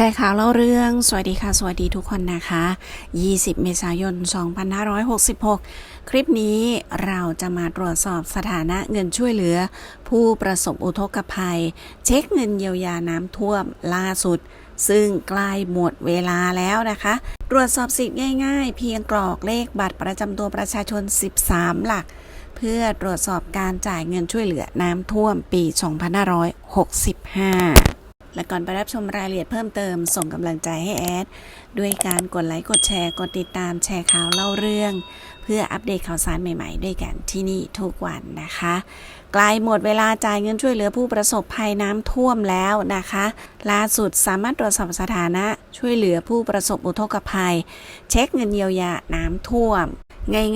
ชร์ข่าวเล่าเรื่อง สวัสดีค่ะ สวัสดีทุกคนนะคะ 20 เมษายน 2566 คลิปนี้เราจะมาตรวจสอบสถานะเงินช่วยเหลือ ผู้ประสบอุทกภัย เช็คเงินเยียวยาน้ำท่วมล่าสุด ซึ่งใกล้หมดเวลาแล้วนะคะ ตรวจสอบสิทธิ์ง่ายๆ เพียงกรอกเลขบัตรประจำตัวประชาชน 13 หลัก เพื่อตรวจสอบการจ่ายเงินช่วยเหลือน้ำท่วมปี 2565 และก่อนไปรับชมรายละเอียดเพิ่มเติม ส่งกำลังใจให้แอด ด้วยการกดไลค์กดแชร์กดติดตามแชร์ข่าวเล่าเรื่อง เพื่ออัปเดตข่าวสารใหม่ๆ ด้วยกันที่นี่ทุกวันนะคะใกล้หมดเวลาจ่ายเงินช่วยเหลือผู้ประสบภัยน้ำท่วมแล้วนะคะล่าสุดสามารถตรวจสอบสถานะช่วยเหลือผู้ประสบอุทกภัย เช็คเงินเยียวยาน้ำท่วม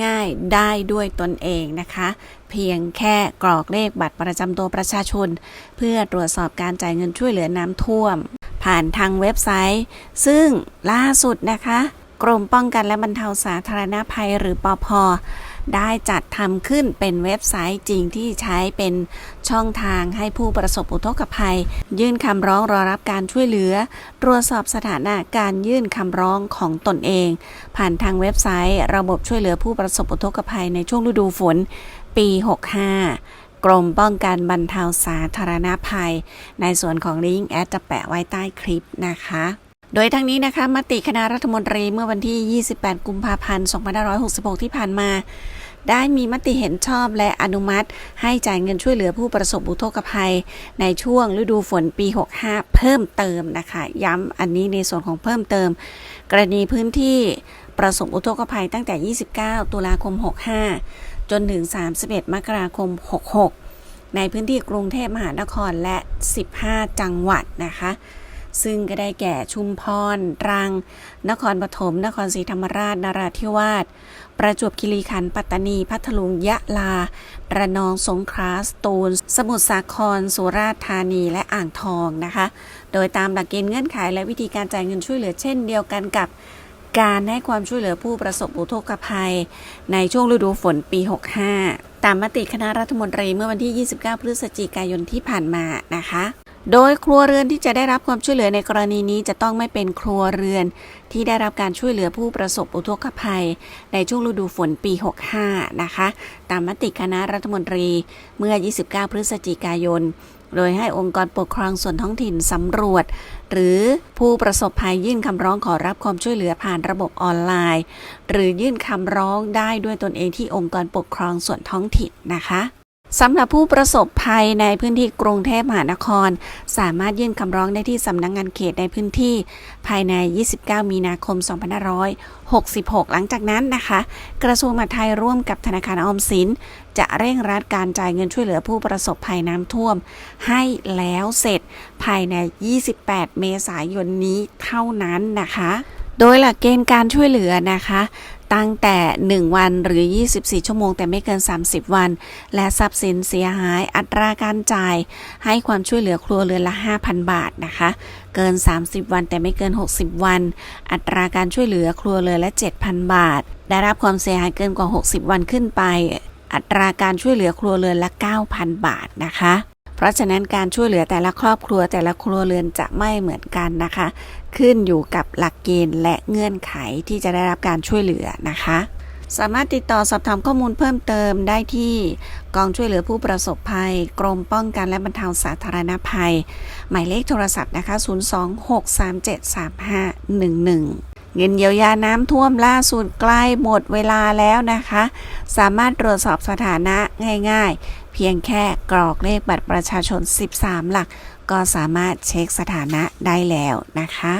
ง่ายๆ ได้ด้วยตนเองนะคะ เพียงแค่กรอกเลขบัตรประจำตัวประชาชน เพื่อตรวจสอบการจ่ายเงินช่วยเหลือน้ำท่วม ผ่านทางเว็บไซต์ ซึ่งล่าสุดนะคะ กรมป้องกันและบรรเทาสาธารณภัยหรือปอพ ได้จัดทำขึ้นเป็นเว็บไซต์จริงที่ใช้เป็นช่องทางให้ผู้ประสบอุทกภัย ยื่นคำร้องรอรับการช่วยเหลือ ตรวจสอบสถานะการยื่นคำร้องของตนเอง ผ่านทางเว็บไซต์ ระบบช่วยเหลือผู้ประสบอุทกภัยในช่วงฤดูฝน ปี 65กรมป้องกันบรรเทาสาธารณภัย ในส่วนของลิงก์แอดจะแปะไว้ใต้คลิปนะคะ โดยทั้งนี้นะคะมติคณะรัฐมนตรีเมื่อวันที่ 28 กุมภาพันธ์ 2566 ที่ผ่านมา ได้มีมติเห็นชอบและอนุมัติ ให้จ่ายเงินช่วยเหลือผู้ประสบอุทกภัย ในช่วงฤดูฝนปี 65 เพิ่มเติมนะคะ ย้ำอันนี้ในส่วนของเพิ่มเติม กรณีพื้นที่ประสบอุทกภัยตั้งแต่ 29 ตุลาคม 65 จนถึง 31 มกราคม 66 ในพื้นที่กรุงเทพมหานครและ 15 จังหวัดนะคะ ซึ่งก็ได้แก่ชุมพร ตรัง นครปฐม นครศรีธรรมราช นราธิวาส ประจวบคีรีขันธ์ ปัตตานี พัทลุง ยะลา ระนอง สงขลา สตูล สมุทรสาคร สุราษฎร์ธานี และอ่างทองนะคะ โดยตามหลักเกณฑ์เงื่อนไขและวิธีการจ่ายเงินช่วยเหลือเช่นเดียวกันกับการให้ความช่วยเหลือผู้ประสบอุทกภัย ในช่วงฤดูฝนปี 65 ตามมติคณะรัฐมนตรีเมื่อวันที่ 29 พฤศจิกายนที่ผ่านมานะคะ โดยครัวเรือนที่จะได้รับความช่วยเหลือในกรณีนี้จะต้องไม่เป็นครัวเรือนที่ได้รับการช่วยเหลือผู้ประสบอุทกภัย ในช่วงฤดูฝนปี 65 นะคะ ตามมติคณะรัฐมนตรีเมื่อ 29 พฤศจิกายน โดยให้องค์กรปกครองส่วนท้องถิ่นสำรวจ หรือผู้ประสบภัยยื่นคำร้องขอรับความช่วยเหลือผ่านระบบออนไลน์ หรือยื่นคำร้องได้ด้วยตนเองที่องค์กรปกครองส่วนท้องถิ่นนะคะ สำหรับผู้ประสบภัยในพื้นที่กรุงเทพมหานคร สามารถยื่นคำร้องได้ที่สำนักงงานเขตในพื้นที่ ภายใน 29 มีนาคม 2566 หลังจากนั้นนะคะ กระทรวงมหาดไทยร่วมกับธนาคารออมสิน จะเร่งรัดการจ่ายเงินช่วยเหลือผู้ประสบภัยน้ำท่วม ให้แล้วเสร็จภายใน 28 เมษายนนี้เท่านั้นนะคะ โดยหลักเกณฑ์การช่วยเหลือนะคะ ตั้งแต่ 1 วันหรือ 24 ชั่วโมง แต่ไม่เกิน 30 วัน และทรัพย์สินเสียหายอัตราการจ่าย ให้ความช่วยเหลือครัวเรือนละ 5,000 บาทนะคะ เกิน 30 วันแต่ไม่เกิน 60 วัน อัตราการช่วยเหลือครัวเรือนละ 7,000 บาท ได้รับความเสียหายเกินกว่า 60 วันขึ้นไป อัตราการช่วยเหลือครัวเรือนละ 9,000 บาทนะคะ เพราะฉะนั้นการช่วยเหลือแต่ละครอบครัวแต่ละครัวเรือนจะไม่เหมือนกันนะคะ ขึ้นอยู่กับหลักเกณฑ์และเงื่อนไขที่จะได้รับการช่วยเหลือนะคะ สามารถติดต่อสอบถามข้อมูลเพิ่มเติมได้ที่กองช่วยเหลือผู้ประสบภัย กรมป้องกันและบรรเทาสาธารณภัย หมายเลขโทรศัพท์นะคะ 026373511เงินเยียวยาน้ำท่วมล่าสุดใกล้หมดเวลาแล้วนะคะ สามารถตรวจสอบสถานะง่าย เพียงแค่กรอกเลขบัตรประชาชน 13 หลัก ก็สามารถเช็คสถานะได้แล้วนะคะ